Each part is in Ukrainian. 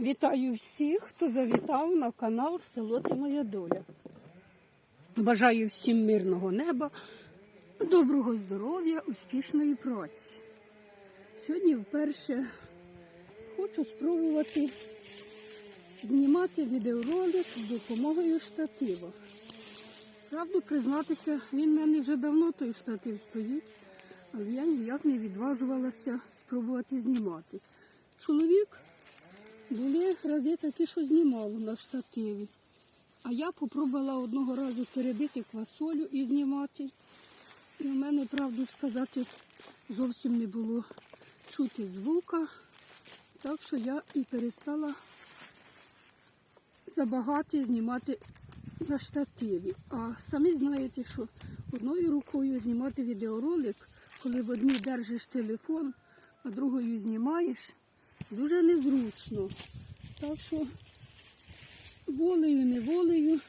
Вітаю всіх, хто завітав на канал Село Ти Моя Доля. Бажаю всім мирного неба, доброго здоров'я, успішної праці. Сьогодні вперше хочу спробувати знімати відеоролик з допомогою штатива. Правду признатися, він в мене вже давно той штатив стоїть, але я ніяк не відважувалася спробувати знімати. Чоловік були рази такі, що знімало на штативі. А я попробувала одного разу перебити квасолю і знімати. І в мене, правду сказати, зовсім не було чути звука. Так що я і перестала забагато знімати на штативі. А самі знаєте, що одною рукою знімати відеоролик, коли в одній держиш телефон, а другою знімаєш, дуже незручно. Так що волею, неволею,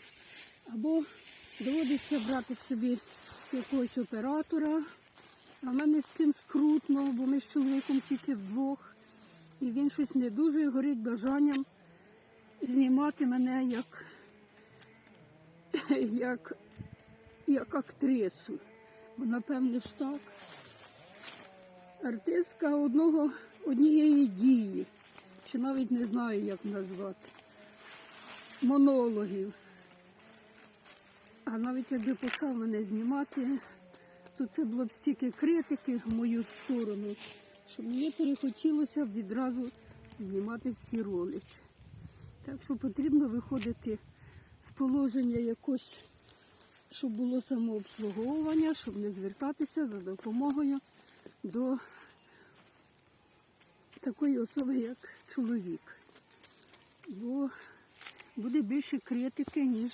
або доводиться брати собі якогось оператора. А в мене з цим скрутно, бо ми з чоловіком тільки вдвох. І він щось не дуже горить бажанням знімати мене як, як, як актрису. Бо напевне ж так. Артистка одного, однієї дії, чи навіть не знаю, як назвати, монологів. А навіть якби почав мене знімати, то це було б стільки критики в мою сторону, що мені перехотілося б відразу знімати ці ролики. Так що потрібно виходити з положення якось, щоб було самообслуговування, щоб не звертатися за допомогою до такої особи, як чоловік. Бо буде більше критики, ніж,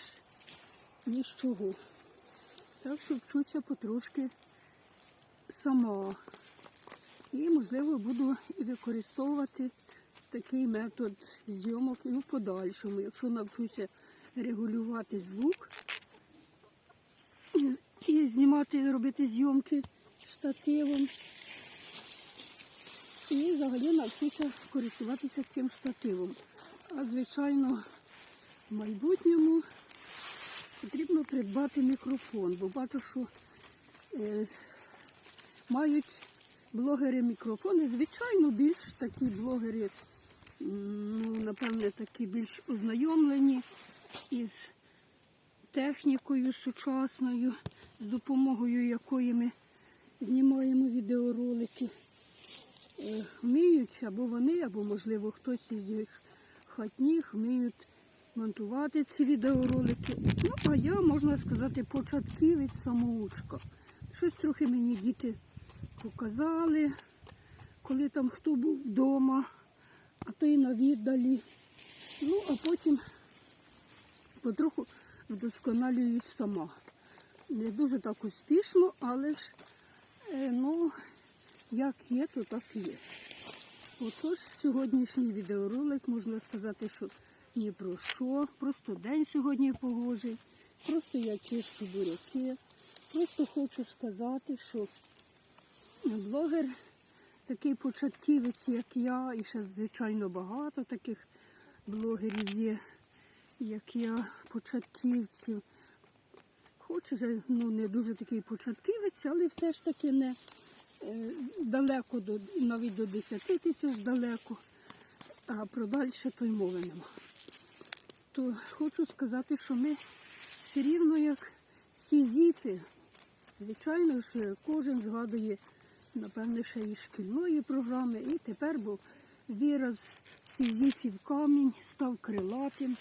ніж чого. Так що вчуся потрошки сама. І, можливо, буду і використовувати такий метод зйомок і в подальшому, якщо навчуся регулювати звук і- знімати, робити зйомки штативом. І взагалі навчуся користуватися цим штативом. А звичайно, в майбутньому потрібно придбати мікрофон, бо бачу, що е, мають блогери мікрофони. Звичайно, більш такі блогери, ну, напевне, такі більш ознайомлені із технікою сучасною, з допомогою якої ми знімаємо відеоролики. Вміють або вони, або, можливо, хтось із їх хатніх вміють монтувати ці відеоролики. Ну, а я, можна сказати, початківець самоучка. Щось трохи мені діти показали, коли там хто був вдома, а то й на віддалі. Ну, а потім потроху вдосконалююсь сама. Не дуже так успішно, але ж е, ну, як є, то так є. Отож, сьогоднішній відеоролик можна сказати, що ні про що. Просто день сьогодні погожий. Просто я чищу буряки. Просто хочу сказати, що блогер такий початківець, як я, і ще звичайно багато таких блогерів є, як я, початківців. Хоч вже ну, не дуже такий початківець, але все ж таки не далеко, до, навіть до 10 тисяч далеко, а про далі то й мови нема. То хочу сказати, що ми все рівно як сізіфи. Звичайно ж, кожен згадує, напевне, ще і шкільної програми, і тепер, бо вираз сізіфів камінь став крилатим.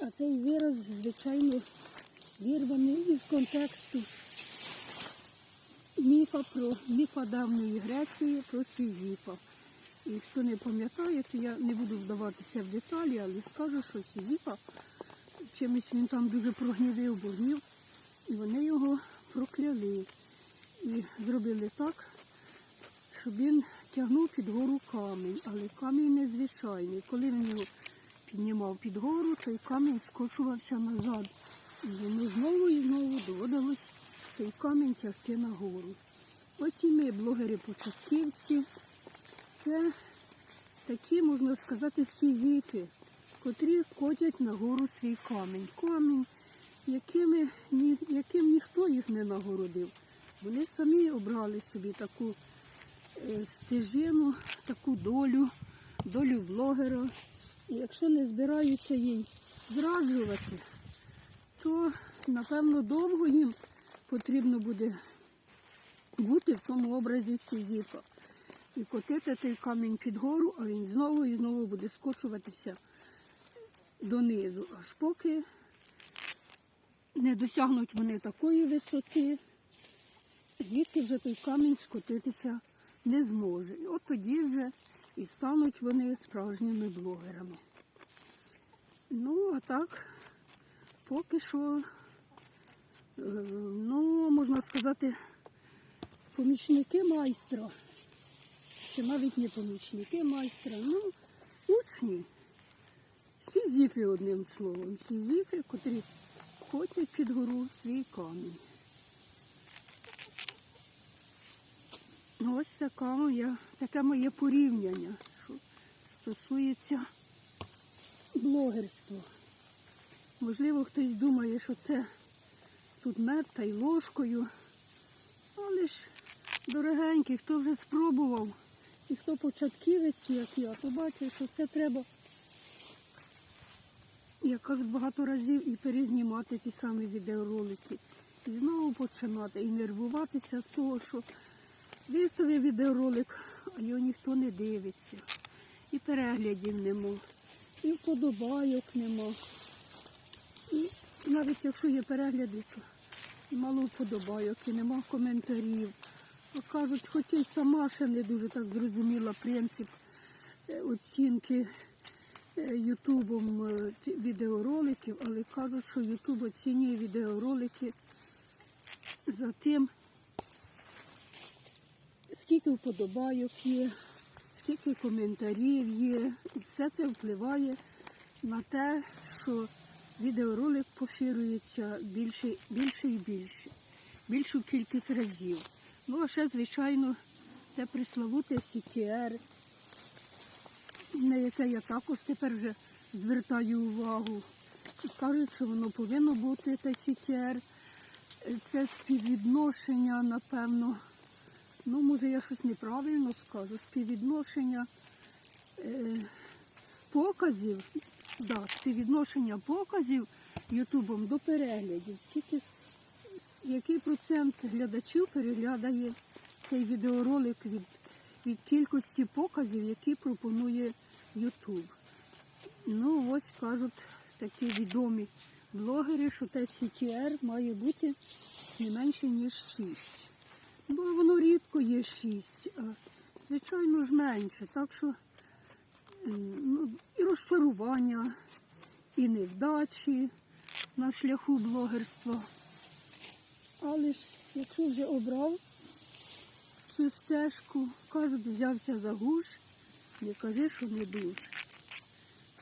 А цей вираз, звичайно, вірваний із контексту міфа про міфа давньої Греції про Сізіфа. І хто не пам'ятає, то я не буду вдаватися в деталі, але скажу, що Сізіфа чимось він там дуже прогнівив богів, і вони його прокляли. І зробили так, щоб він тягнув під гору камінь, але камінь незвичайний. Коли він його піднімав під гору, той камінь скочувався назад. І йому знову і знову доводилось той камінь тягти нагору. Ось і ми, блогери-початківці, це такі, можна сказати, сізіфи, котрі котять на гору свій камінь. Камінь, якими, ні, яким ніхто їх не нагородив. Вони самі обрали собі таку е, стежину, таку долю, долю блогера. І якщо не збираються їй зраджувати, то напевно довго їм потрібно буде бути в тому образі Сізіфа. І котити той камінь під гору, а він знову і знову буде скочуватися донизу, аж поки не досягнуть вони такої висоти, звідки вже той камінь скотитися не зможе. І от тоді вже і стануть вони справжніми блогерами. Ну, а так, поки що, ну, можна сказати, помічники майстра, чи навіть не помічники майстра, ну, учні. Сізіфи, одним словом, сізіфи, котрі котять під гору свій камінь. Ну, Ось така моя, таке моє порівняння, що стосується блогерства. Можливо, хтось думає, що це тут мед та й ложкою. Але ж, дорогенький, хто вже спробував, і хто початківець, як я, то бачить, що це треба, як кажуть, багато разів і перезнімати ті самі відеоролики. І знову починати і нервуватися з того, що виставив відеоролик, а його ніхто не дивиться. І переглядів нема, і вподобайок нема. І навіть якщо є перегляди, то мало вподобайок і нема коментарів. От кажуть, хоч й сама ще не дуже так зрозуміла принцип е, оцінки е, Ютубом е, відеороликів, але кажуть, що Ютуб оцінює відеоролики за тим, скільки вподобайок є, скільки коментарів є. І все це впливає на те, що відеоролик поширюється більше, більше і більше, більшу кількість разів. Ну, а ще, звичайно, те присловуте CTR, на яке я також тепер вже звертаю увагу. Кажуть, що воно повинно бути те CTR. Це співвідношення, напевно, ну, може, я щось неправильно скажу, співвідношення е, показів, да, співвідношення показів Ютубом до переглядів. Скільки, який процент глядачів переглядає цей відеоролик від, від кількості показів, які пропонує Ютуб. Ну, ось кажуть такі відомі блогери, що те CTR має бути не менше, ніж 6. Бо воно рідко є 6, а звичайно ж менше. Так що ну, і розчарування, і невдачі на шляху блогерства. Але ж якщо вже обрав цю стежку, кажуть, взявся за гуш, не кажи, що не душ.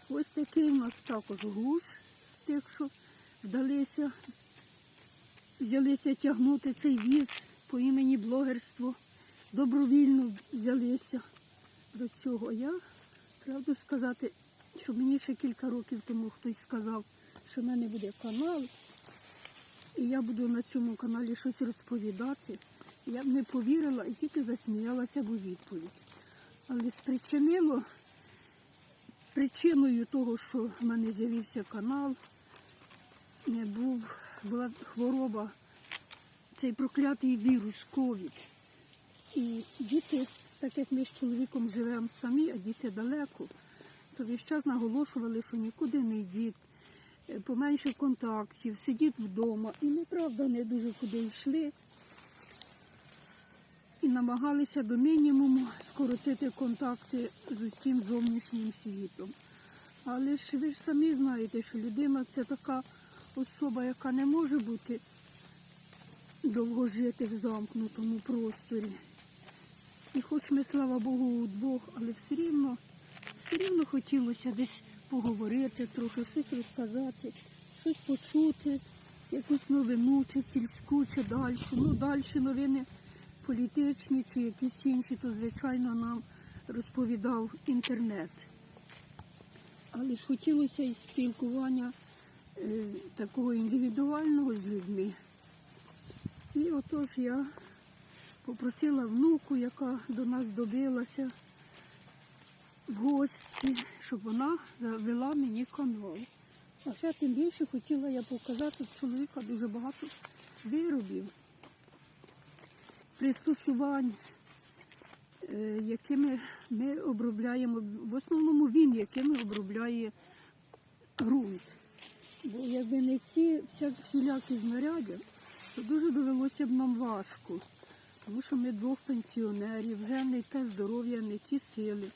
Ось такий у нас також гуш з тих, що вдалися, взялися тягнути цей віз по імені блогерство. Добровільно взялися до цього. Я, правду сказати, що мені ще кілька років тому хтось сказав, що в мене буде канал, і я буду на цьому каналі щось розповідати. Я б не повірила і тільки засміялася б у відповідь. Але спричинило причиною того, що в мене з'явився канал, не був, була хвороба, цей проклятий вірус ковід. І діти, як ми з чоловіком живемо самі, а діти далеко, то весь час наголошували, що нікуди не йдіть, е, поменше контактів, сидіть вдома. І неправда, не дуже куди йшли. І намагалися до мінімуму скоротити контакти з усім зовнішнім світом. Але ж ви ж самі знаєте, що людина це така особа, яка не може бути довго жити в замкнутому просторі. І хоч ми, слава Богу, удвох, але все рівно, все рівно хотілося десь поговорити трохи, щось розказати, щось почути, якусь новину, чи сільську, чи далі. Ну, далі новини політичні чи якісь інші, то звичайно нам розповідав інтернет. Але ж хотілося і спілкування е, такого індивідуального з людьми. І отож я попросила внуку, яка до нас добилася в гості, щоб вона завела мені канал. А ще тим більше хотіла я показати в чоловіка дуже багато виробів, пристосувань, е, якими ми обробляємо, в основному він, якими обробляє ґрунт. Бо якби не ці всілякі знаряддя, то дуже довелося б нам важко. Тому що ми двох пенсіонерів, вже не те здоров'я, не ті сили.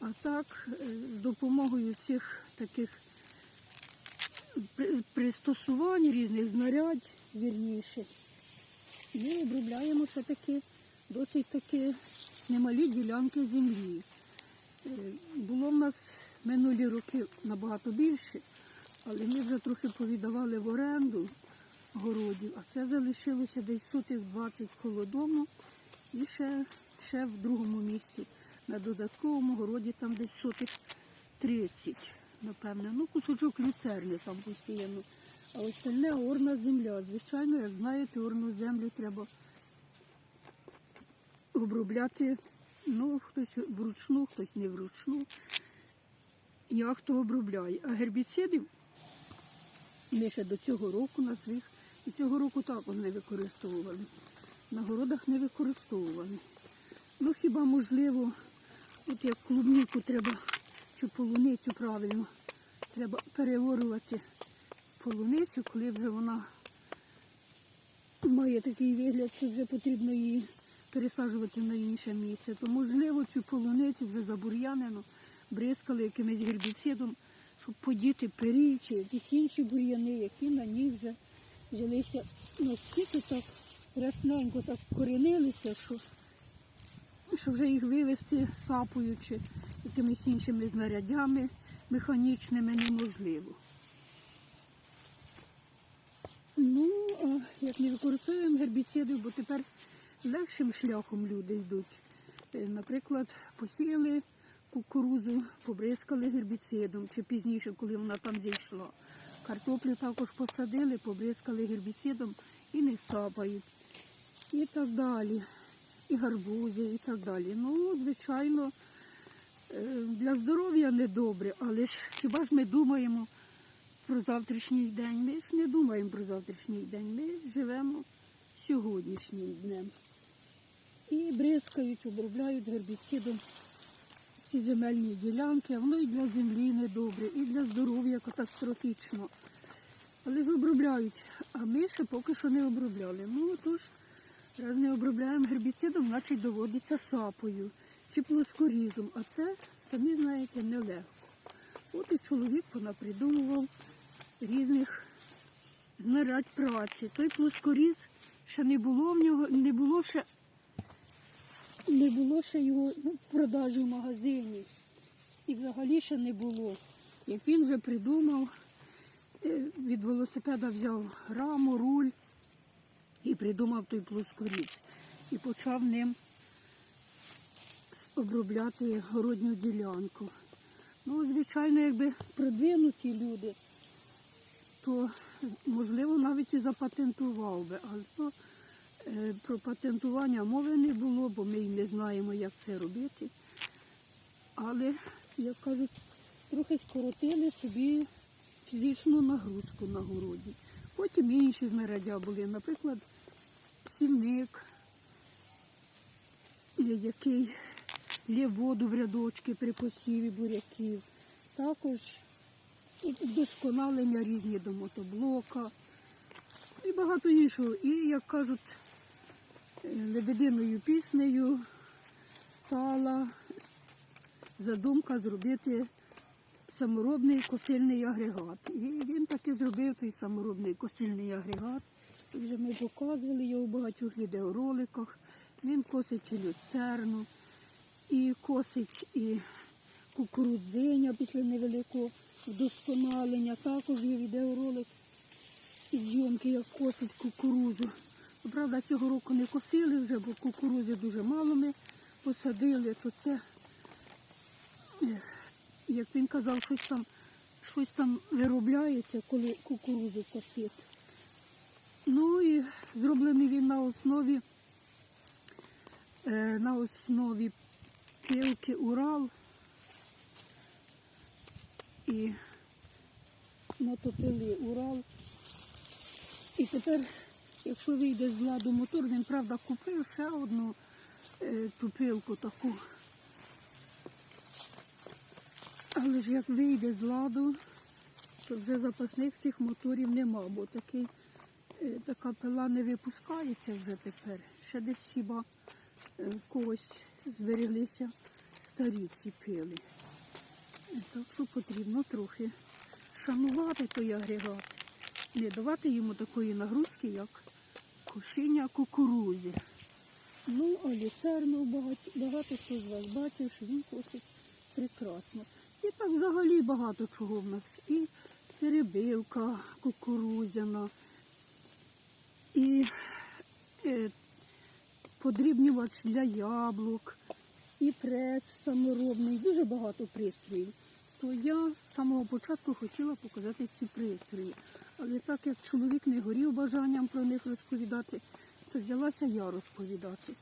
А так, е, з допомогою цих таких пристосувань, різних знарядь, вірніше, ми обробляємо ще таки досить таки немалі ділянки землі. Е, Було в нас минулі роки набагато більше, але ми вже трохи повідавали в оренду городів, а це залишилося десь сотих 20 коло дому і ще, ще в другому місці. На додатковому городі там десь сотих 30, напевне. Ну, кусочок люцерни там посіяно. А остальне орна земля. Звичайно, як знаєте, орну землю треба обробляти. Ну, хтось вручну, хтось не вручну. Як хто обробляє. А гербіцидів ми ще до цього року на своїх, і цього року також не використовували. На городах не використовували. Ну хіба можливо, от як клубніку треба, чи полуницю правильно, треба переворювати полуницю, коли вже вона має такий вигляд, що вже потрібно її пересаджувати на інше місце. То можливо цю полуницю вже забур'янено, бризкали якимось гербіцидом, щоб подіти пері чи якісь інші бур'яни, які на ній вже взялися настільки так рясненько так корінилися, що що вже їх вивезти сапуючи якимись іншими знарядями механічними неможливо. Ну, а як не використовуємо гербіцидів, бо тепер легшим шляхом люди йдуть. Е, Наприклад, посіяли кукурузу, побризкали гербіцидом, чи пізніше, коли вона там зійшла. Картоплю також посадили, побризкали гербіцидом і не сапають. І так далі. І гарбузи, і так далі. Ну, звичайно, е, для здоров'я недобре, але ж хіба ж ми думаємо про завтрашній день? Ми ж не думаємо про завтрашній день. Ми живемо сьогоднішнім днем. І бризкають, обробляють гербіцидом ці земельні ділянки, воно і для землі недобре, і для здоров'я катастрофічно. Але ж обробляють, а ми ще поки що не обробляли. Ну тож, раз не обробляємо гербіцидом, значить доводиться сапою чи плоскорізом. А це, самі знаєте, нелегко. От і чоловік понапридумував різних знарядь праці. Той плоскоріз ще не було в нього, не було ще не було ще його ну, в продажі в магазині. І взагалі ще не було. Як він вже придумав, е, від велосипеда взяв раму, руль і придумав той плоскоріз. І почав ним обробляти городню ділянку. Ну, звичайно, якби продвинуті люди, то можливо навіть і запатентував би, але то про патентування мови не було, бо ми й не знаємо, як це робити. Але, як кажуть, трохи скоротили собі фізичну нагрузку на городі. Потім інші знаряддя були, наприклад, сівник, е, який лє воду в рядочки при посіві буряків. Також вдосконалення різні до мотоблока і багато іншого. І, як кажуть, е, лебединою піснею стала задумка зробити саморобний косильний агрегат. І він таки зробив той саморобний косильний агрегат. І вже ми показували його в багатьох відеороликах. Він косить і люцерну, і косить і кукурудзиня після невеликого вдосконалення. Також є відеоролик зйомки, як косить кукурудзу. Правда, цього року не косили вже, бо кукурудзи дуже мало ми посадили, то це, е, як він казав, щось там, щось там виробляється, коли кукурудзу косить. Ну і зроблений він на основі, е, на основі пилки Урал. І натопили Урал. І тепер, якщо вийде з ладу мотор, він правда купив ще одну е, ту пилку таку. Але ж як вийде з ладу, то вже запасних цих моторів нема, бо такий, е, така пила не випускається вже тепер. Ще десь хіба е, когось збереглися старі ці пили. Е, Так що потрібно трохи шанувати той агрегат, не давати йому такої нагрузки, як кошіння кукурудзі. Ну, а люцерну багато, багато хто з вас бачив, що він косить прекрасно. І так взагалі багато чого в нас. І перебивка кукурудзяна, і е, подрібнювач для яблук, і прес саморобний, дуже багато пристроїв. То я з самого початку хотіла показати ці пристрої. Але так як чоловік не горів бажанням про них розповідати, то взялася я розповідати.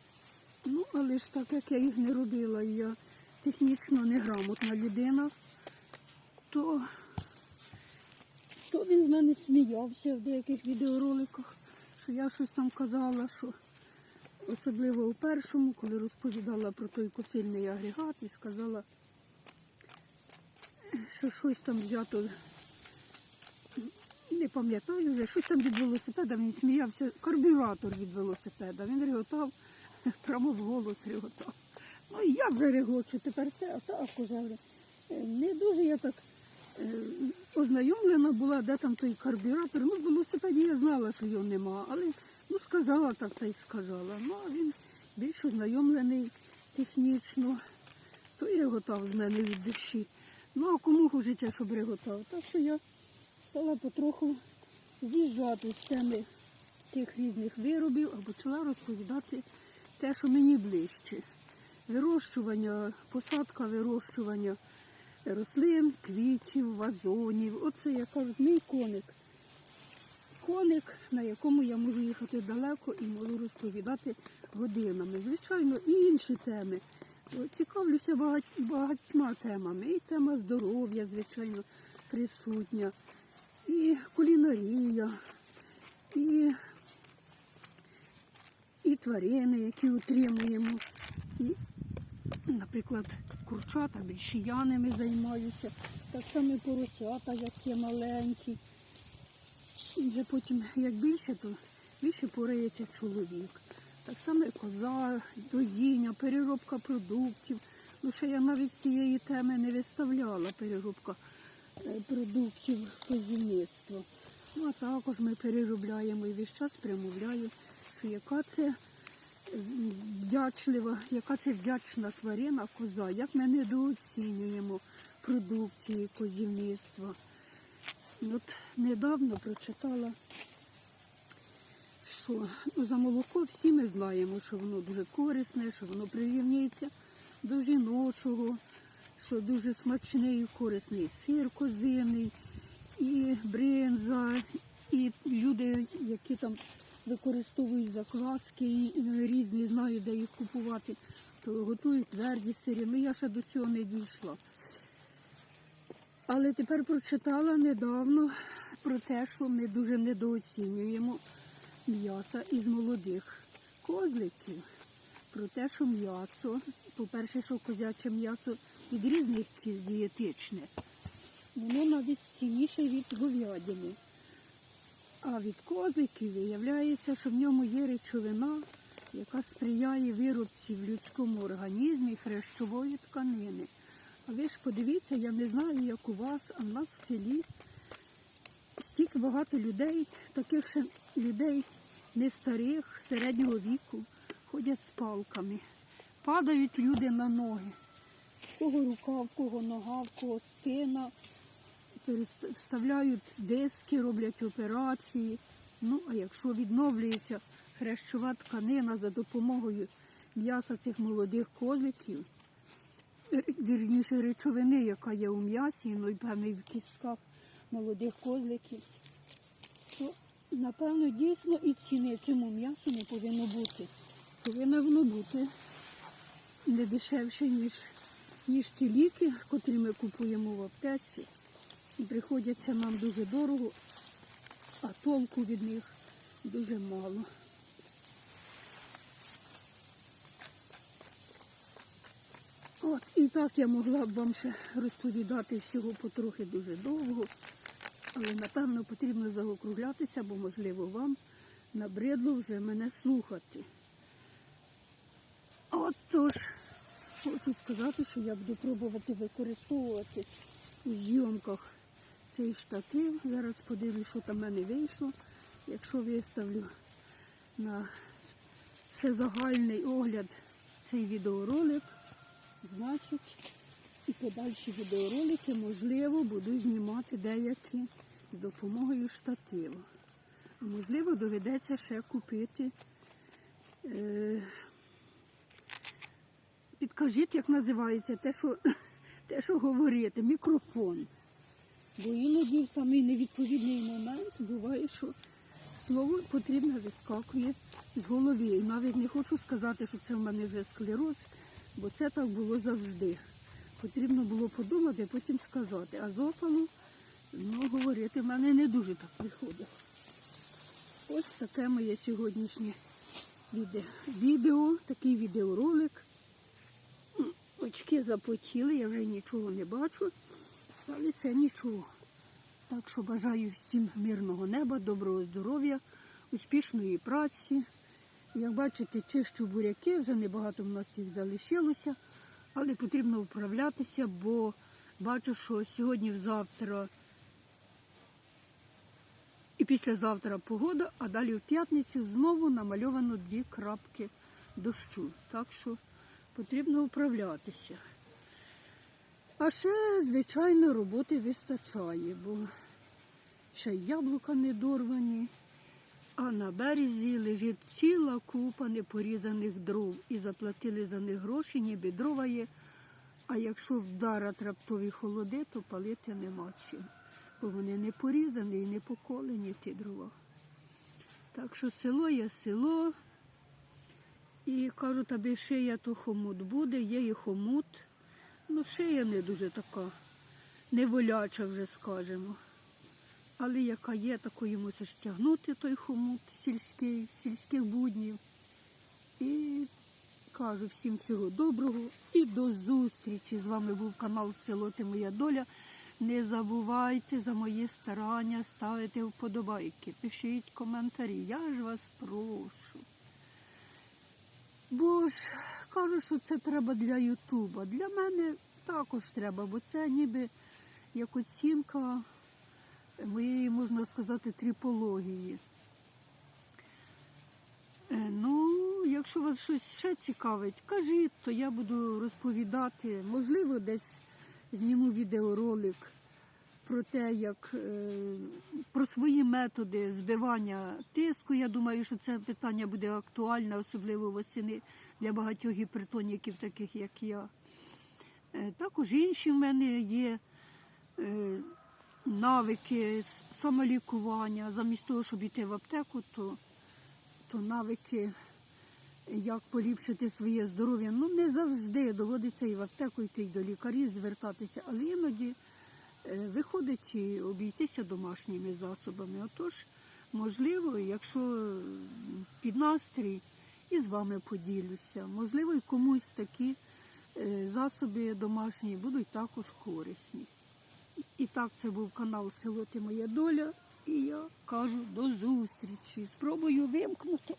Ну, але ж так як я їх не робила, і я технічно неграмотна людина, то, то він з мене сміявся в деяких відеороликах, що я щось там казала, що особливо у першому, коли розповідала про той косильний агрегат і сказала, що щось там взято, пам'ятаю вже, щось там від велосипеда, він сміявся, карбюратор від велосипеда. Він реготав, прямо в голос реготав. Ну і я вже регочу тепер те, а так уже. Е, Не дуже я так е, ознайомлена була, де там той карбюратор. Ну, в велосипеді я знала, що його нема, але ну, сказала так та й сказала. Ну, а він більш ознайомлений технічно, то і реготав з мене від душі. Ну, а кому хочеться, щоб реготав? Так що я стала потроху з'їжджати з теми тих різних виробів, а почала розповідати те, що мені ближче. Вирощування, посадка вирощування рослин, квітів, вазонів. Оце, як кажуть, мій коник. Коник, на якому я можу їхати далеко і можу розповідати годинами. Звичайно, і інші теми. Цікавлюся багатьма темами. І тема здоров'я, звичайно, присутня, і кулінарія, і, і тварини, які утримуємо. І, наприклад, курчата, більше займаюся. Так само поросята, як є маленькі. Вже потім, як більше, то більше порається чоловік. Так само коза, доїння, переробка продуктів. Ну, ще я навіть цієї теми не виставляла переробка продуктів козівництва. Ну, а також ми переробляємо і весь час примовляю, що яка це вдячлива, яка це вдячна тварина коза, як ми недооцінюємо продукції козівництва. От недавно прочитала, що ну, за молоко всі ми знаємо, що воно дуже корисне, що воно прирівнюється до жіночого, що дуже смачний і корисний сир козиний, і бринза, і люди, які там використовують закваски, і, і різні знають, де їх купувати, то готують тверді сири. Ну я ще до цього не дійшла. Але тепер прочитала недавно про те, що ми дуже недооцінюємо м'яса із молодих козликів. Про те, що м'ясо, по-перше, що козяче м'ясо кіз дієтичне, воно навіть цінніше від говядини. А від козликів виявляється, що в ньому є речовина, яка сприяє виробці в людському організмі хрящової тканини. А ви ж подивіться, я не знаю, як у вас, а в нас в селі стільки багато людей, таких ще людей не старих, середнього віку, ходять з палками. Падають люди на ноги. Кого рука, в кого нога, в кого спина. Вставляють диски, роблять операції. Ну, а якщо відновлюється хрящова тканина за допомогою м'яса цих молодих козликів, е, вірніше речовини, яка є у м'ясі, ну і певно в кістках молодих козликів, то напевно дійсно і ціни цьому м'ясу не повинно бути. Повинно воно бути не дешевше, ніж, ніж ті ліки, котрі ми купуємо в аптеці. Приходяться нам дуже дорого, а толку від них дуже мало. От, і так я могла б вам ще розповідати всього потрохи дуже довго, але напевно потрібно заокруглятися, бо, можливо, вам набридло вже мене слухати. От тож, хочу сказати, що я буду пробувати використовувати у зйомках цей штатив. Зараз подивлюсь, що там в мене вийшло. Якщо виставлю на всезагальний огляд цей відеоролик, значить і подальші відеоролики, можливо, буду знімати деякі з допомогою штатива. Можливо, доведеться ще купити. Е, підкажіть, як називається те, що, те, що говорити, мікрофон. Бо іноді в самий невідповідний момент буває, що слово потрібно вискакує з голови. І навіть не хочу сказати, що це в мене вже склероз, бо це так було завжди. Потрібно було подумати, потім сказати. А з опалу ну, говорити в мене не дуже так виходить. Ось таке моє сьогоднішнє відео такий відеоролик. Очки запотіли, я вже нічого не бачу, але це нічого. Так що бажаю всім мирного неба, доброго здоров'я, успішної праці. Як бачите, чищу буряки, вже небагато в нас їх залишилося, але потрібно вправлятися, бо бачу, що сьогодні-завтра і післязавтра погода, а далі в п'ятницю знову намальовано дві крапки дощу. Так що потрібно вправлятися. А ще, звичайно, роботи вистачає, бо ще яблука не дорвані, а на березі лежить ціла купа непорізаних дров і заплатили за них гроші, ніби дрова є. А якщо вдарять раптові холоди, то палити нема чим, бо вони не порізані і не поколені ті дрова. Так що село є село. І кажуть, аби шия, то хомут буде, є і хомут. Ну, шия не дуже така, неволяча вже скажемо. Але яка є, такою мусиш тягнути той хомут сільський, сільських буднів. І кажу всім всього доброго і до зустрічі. З вами був канал Село Ти Моя Доля. Не забувайте за мої старання ставити вподобайки. Пишіть коментарі. Я ж вас прошу. Бо ж кажуть, що це треба для Ютуба. Для мене також треба, бо це ніби як оцінка моєї, можна сказати, трипології. Е, Ну, якщо вас щось ще цікавить, кажіть, то я буду розповідати. Можливо, десь зніму відеоролик про те, як е, про свої методи збивання тиску. Я думаю, що це питання буде актуальне, особливо восени для багатьох гіпертоніків, таких як я. Е, Також інші в мене є е, навики самолікування. Замість того, щоб йти в аптеку, то, то навики, як поліпшити своє здоров'я. Ну, не завжди доводиться і в аптеку йти, і до лікарів звертатися, але іноді виходить і обійтися домашніми засобами. Отож, можливо, якщо під настрій, і з вами поділюся. Можливо, і комусь такі е, засоби домашні будуть також корисні. І так, це був канал Село Ти Моя Доля. І я кажу до зустрічі. Спробую вимкнути.